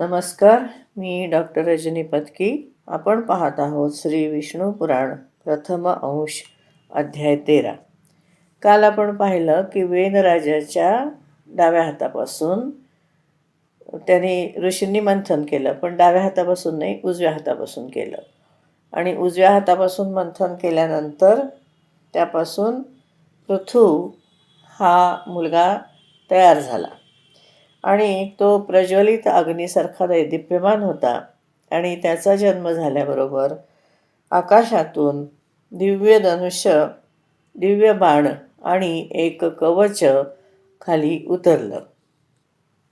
नमस्कार मी डॉक्टर रजनी पत्की आपण पाहत आहोत श्री विष्णू पुराण प्रथम अंश अध्याय तेरा. काल आपण पाहिलं की वेनराजाच्या डाव्या हातापासून त्यांनी ऋषींनी मंथन केलं पण डाव्या हातापासून नाही उजव्या हातापासून केलं. आणि उजव्या हातापासून मंथन केल्यानंतर त्यापासून पृथू हा मुलगा तयार झाला. आणि तो प्रज्वलित अग्नीसारखा दैदिप्यमान होता. आणि त्याचा जन्म झाल्याबरोबर आकाशातून दिव्य धनुष्य दिव्य बाण आणि एक कवच खाली उतरलं.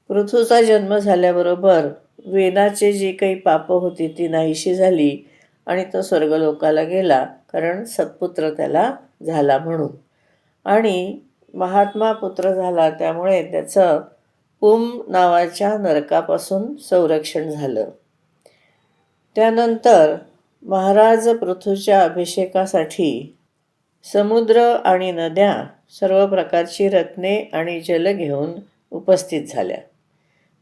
पृथूचा जन्म झाल्याबरोबर वेदाचे जी काही पापं होती ती नाहीशी झाली आणि तो स्वर्गलोकाला गेला कारण सत्पुत्र त्याला झाला म्हणून. आणि महात्मा पुत्र झाला त्यामुळे त्याचं उम नावाच्या नरकापासून संरक्षण झालं. त्यानंतर महाराज पृथूच्या अभिषेकासाठी समुद्र आणि नद्या सर्व प्रकारची रत्ने आणि जल घेऊन उपस्थित झाल्या.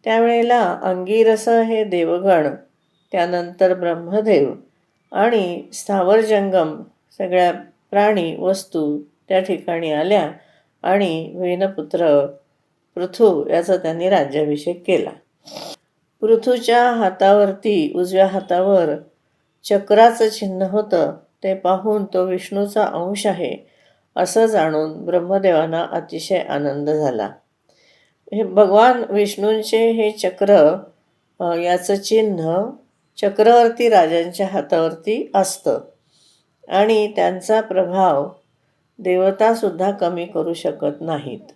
त्यावेळेला अंगिरस हे देवगण त्यानंतर ब्रह्मदेव आणि स्थावर जंगम सगळ्या प्राणी वस्तू त्या ठिकाणी आल्या आणि वेनपुत्र पृथू याचा त्यांनी राज्याभिषेक केला. पृथूच्या हातावरती उजव्या हातावर चक्राचं चिन्ह होतं ते पाहून तो विष्णूचा अंश आहे असं जाणून ब्रह्मदेवांना अतिशय आनंद झाला. हे भगवान विष्णूंचे हे चक्र याचं चिन्ह चक्रवर्ती राजांच्या हातावरती असतं आणि त्यांचा प्रभाव देवतासुद्धा कमी करू शकत नाहीत.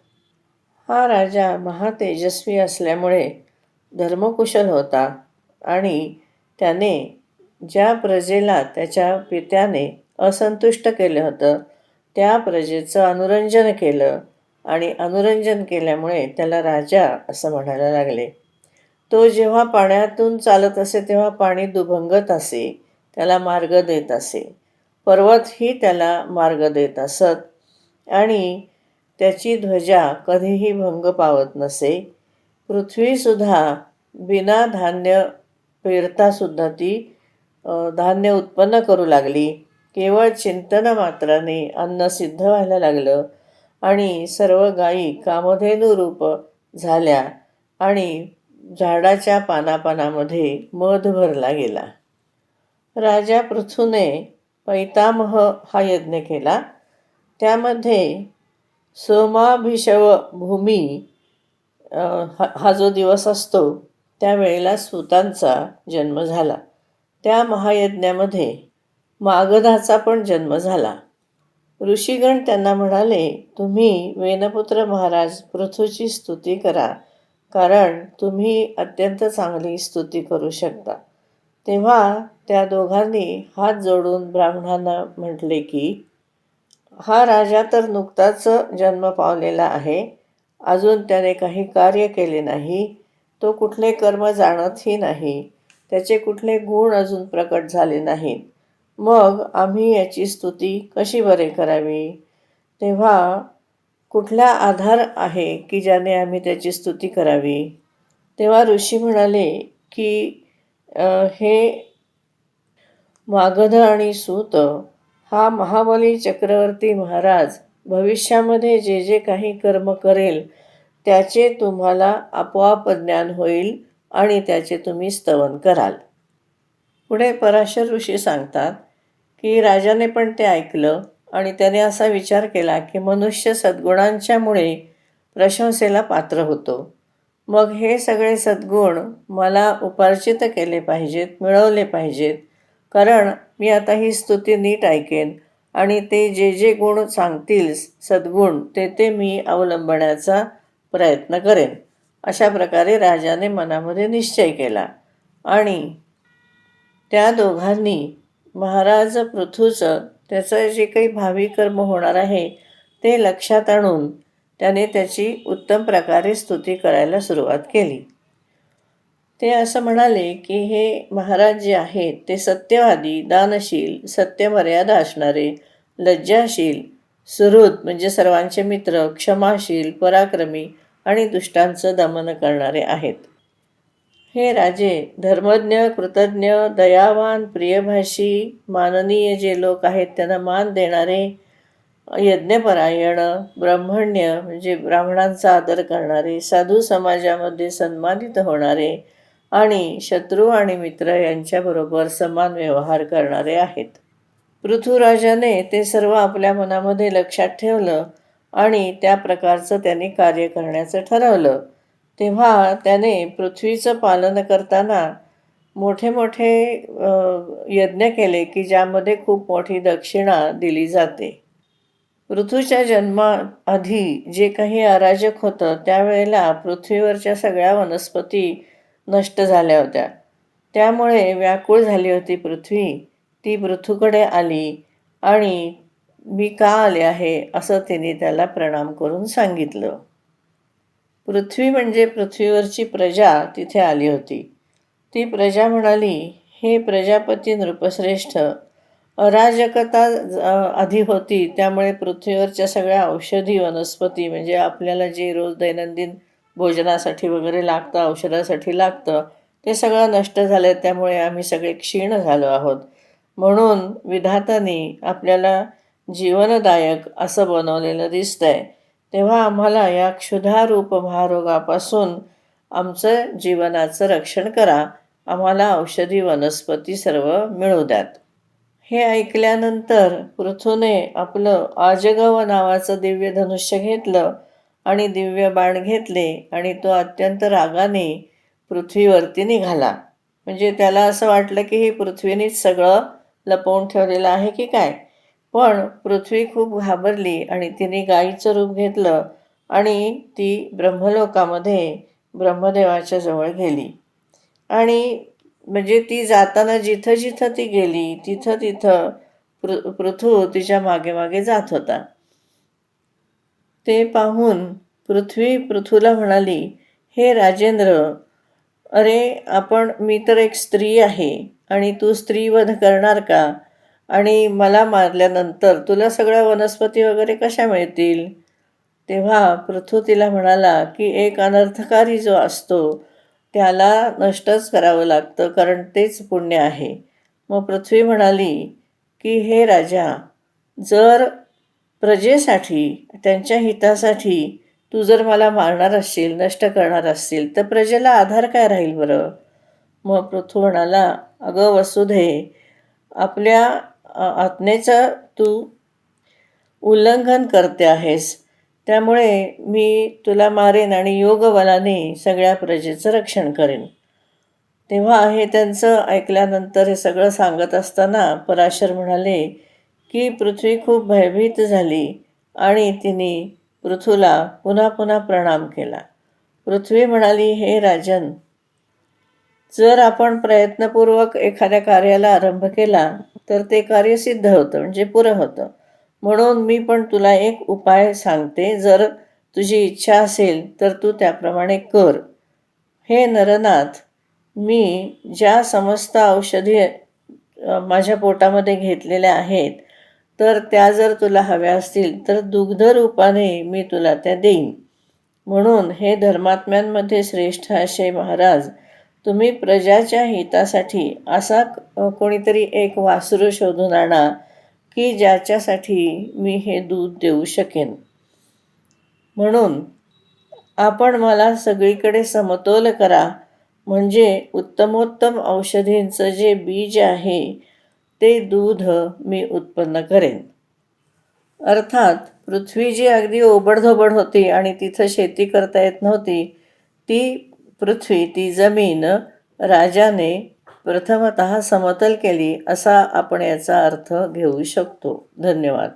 हा राजा महातेजस्वी असल्यामुळे धर्मकुशल होता आणि त्याने ज्या प्रजेला त्याच्या पित्याने असंतुष्ट केलं होतं त्या प्रजेचं अनुरंजन केलं आणि अनुरंजन केल्यामुळे त्याला राजा असं म्हणायला लागले. तो जेव्हा पाण्यातून चालत असे तेव्हा पाणी दुभंगत असे त्याला मार्ग देत असे. पर्वतही त्याला मार्ग देत असत आणि त्याची ध्वजा कधीही भंग पावत नसे. पृथ्वीसुद्धा बिना धान्य पेरतासुद्धा ती धान्य उत्पन्न करू लागली. केवळ चिंतन मात्राने अन्न सिद्ध व्हायला लागलं आणि सर्व गायी कामधेनुरूप झाल्या आणि झाडाच्या पानापानामध्ये मध भरला गेला. राजा पृथूने पैतामह हा यज्ञ केला. त्यामध्ये सोमाभिषव भूमी हा हा जो दिवस असतो त्यावेळेला सुतांचा जन्म झाला. त्या महायज्ञामध्ये मागधाचा पण जन्म झाला. ऋषीगण त्यांना म्हणाले तुम्ही वेनपुत्र महाराज पृथूची स्तुती करा कारण तुम्ही अत्यंत चांगली स्तुती करू शकता. तेव्हा त्या दोघांनी हात जोडून ब्राह्मणांना म्हटले की हा राजा तर नुकताच जन्म पावलेला आहे. अजून त्याने काही कार्य केले नाही. तो कुठले कर्म जाणतही नाही. त्याचे कुठले गुण अजून प्रकट झाले नाहीत. मग आम्ही याची स्तुती कशी बरे करावी? तेव्हा कुठला आधार आहे की ज्याने आम्ही त्याची स्तुती करावी? तेव्हा ऋषी म्हणाले की हे मागध आणि सूत हा महाबली चक्रवर्ती महाराज भविष्यामध्ये जे जे काही कर्म करेल त्याचे तुम्हाला आपोआप ज्ञान होईल आणि त्याचे तुम्ही स्तवन कराल. पुढे पराशर ऋषी सांगतात की राजाने पण ते ऐकलं आणि त्याने असा विचार केला की मनुष्य सद्गुणांच्यामुळे प्रशंसेला पात्र होतो. मग हे सगळे सद्गुण मला उपार्जित केले पाहिजेत मिळवले पाहिजेत कारण मी आता ही स्तुती नीट ऐकेन आणि ते जे जे गुण सांगतील सद्गुण ते ते मी अवलंबण्याचा प्रयत्न करेन. अशा प्रकारे राजाने मनामध्ये निश्चय केला. आणि त्या दोघांनी महाराज पृथूचं त्याचं जे काही भावी कर्म होणार आहे ते लक्षात आणून त्याने त्याची उत्तम प्रकारे स्तुती करायला सुरुवात केली. ते असं म्हणाले की हे महाराज जे आहेत ते सत्यवादी दानशील सत्यमर्यादा असणारे लज्जाशील सुहृद म्हणजे सर्वांचे मित्र क्षमाशील पराक्रमी आणि दुष्टांचं दमन करणारे आहेत. हे राजे धर्मज्ञ कृतज्ञ दयावान प्रियभाषी माननीय जे लोक आहेत त्यांना मान देणारे यज्ञपरायण ब्रह्मण्य म्हणजे ब्राह्मणांचा आदर करणारे साधू समाजामध्ये सन्मानित होणारे आणि शत्रू आणि मित्र यांच्याबरोबर समान व्यवहार करणारे आहेत. पृथ्वीराजाने ते सर्व आपल्या मनामध्ये लक्षात ठेवलं आणि त्या प्रकारचं त्याने कार्य करण्याचं ठरवलं. तेव्हा त्याने पृथ्वीचं पालन करताना मोठे मोठे यज्ञ केले की ज्यामध्ये खूप मोठी दक्षिणा दिली जाते. पृथ्वीच्या जन्माआधी जे काही अराजक होतं त्यावेळेला पृथ्वीवरच्या सगळ्या वनस्पती नष्ट झाल्या होत्या. त्यामुळे व्याकुळ झाली होती पृथ्वी. ती पृथूकडे आली आणि मी का आले आहे असं तिने त्याला प्रणाम करून सांगितलं. पृथ्वी म्हणजे पृथ्वीवरची प्रजा तिथे आली होती. ती प्रजा म्हणाली हे प्रजापती नृपश्रेष्ठ अराजकता आधी होती त्यामुळे पृथ्वीवरच्या सगळ्या औषधी वनस्पती म्हणजे आपल्याला जे रोज दैनंदिन भोजनासाठी वगैरे लागतं औषधासाठी लागतं. ते सगळं नष्ट झालं त्यामुळे आम्ही सगळे क्षीण झालो आहोत. म्हणून विधातानी आपल्याला जीवनदायक असं बनवलेलं दिसतंय. तेव्हा आम्हाला या क्षुधारूप महारोगापासून आमचं जीवनाचं रक्षण करा. आम्हाला औषधी वनस्पती सर्व मिळू द्यात. हे ऐकल्यानंतर पृथूने आपलं आजगव नावाचं दिव्य धनुष्य घेतलं. आणि दिव्य बाण घेतले आणि तो अत्यंत रागाने पृथ्वीवरती निघाला. म्हणजे त्याला असं वाटलं की ही पृथ्वीनेच सगळं लपवून ठेवलेलं आहे की काय? पण पृथ्वी खूप घाबरली आणि तिने गाईचं रूप घेतलं आणि ती ब्रह्मलोकामध्ये ब्रह्मदेवाच्या जवळ गेली. आणि म्हणजे ती जाताना जिथं जिथं ती गेली तिथं तिथं पृ पृथू तिच्यामागे मागे जात होता. ते पाहून पृथ्वी पृथूला म्हणाली हे राजेंद्र अरे आपण मी तर एक स्त्री आहे आणि तू स्त्रीवध करणार का? आणि मला मारल्यानंतर तुला सगळ्या वनस्पती वगैरे कशा मिळतील? तेव्हा पृथू तिला म्हणाला की एक अनर्थकारी जो असतो त्याला नष्टच करावं लागतं कारण तेच पुण्य आहे. मग पृथ्वी म्हणाली की हे राजा जर प्रजेसाठी त्यांच्या हितासाठी तू जर मला मारणार असशील नष्ट करणार असशील तर प्रजेला आधार काय राहील बरं? मग पृथ्वी म्हणाला अगं वसुधे आपल्या आत्मेचं तू उल्लंघन करते आहेस. त्यामुळे मी तुला मारेन आणि योगबलाने सगळ्या प्रजेचं रक्षण करेन. तेव्हा हे त्यांचं ऐकल्यानंतर हे सगळं सांगत असताना पराशर म्हणाले की पृथ्वी खूप भयभीत झाली आणि तिने पृथूला पुन्हा पुन्हा प्रणाम केला. पृथ्वी म्हणाली हे राजन जर आपण प्रयत्नपूर्वक एखाद्या कार्याला आरंभ केला तर ते कार्य सिद्ध होतं म्हणजे पुरं होतं. म्हणून मी पण तुला एक उपाय सांगते. जर तुझी इच्छा असेल तर तू त्याप्रमाणे कर. हे नरनाथ मी ज्या समस्त औषधी माझ्या पोटामध्ये घेतलेल्या आहेत तर त्या जर तुला हव्या असतील तर दुग्धरूपाने मी तुला त्या देईन. म्हणून हे धर्मात्म्यांमध्ये श्रेष्ठ असे महाराज तुम्ही प्रजाच्या हितासाठी असा कोणीतरी एक वासरू शोधून आणा की ज्याच्यासाठी मी हे दूध देऊ शकेन. म्हणून आपण मला सगळीकडे समतोल करा. म्हणजे उत्तमोत्तम औषधींचं जे बीज आहे ते दूध मी उत्पन्न करेन. अर्थात पृथ्वी जी अगदी ओबडधोबड होती आणि तिथं शेती करता येत नव्हती ती पृथ्वी ती जमीन राजाने प्रथमत समतल केली असा आपण याचा अर्थ घेऊ शकतो. धन्यवाद.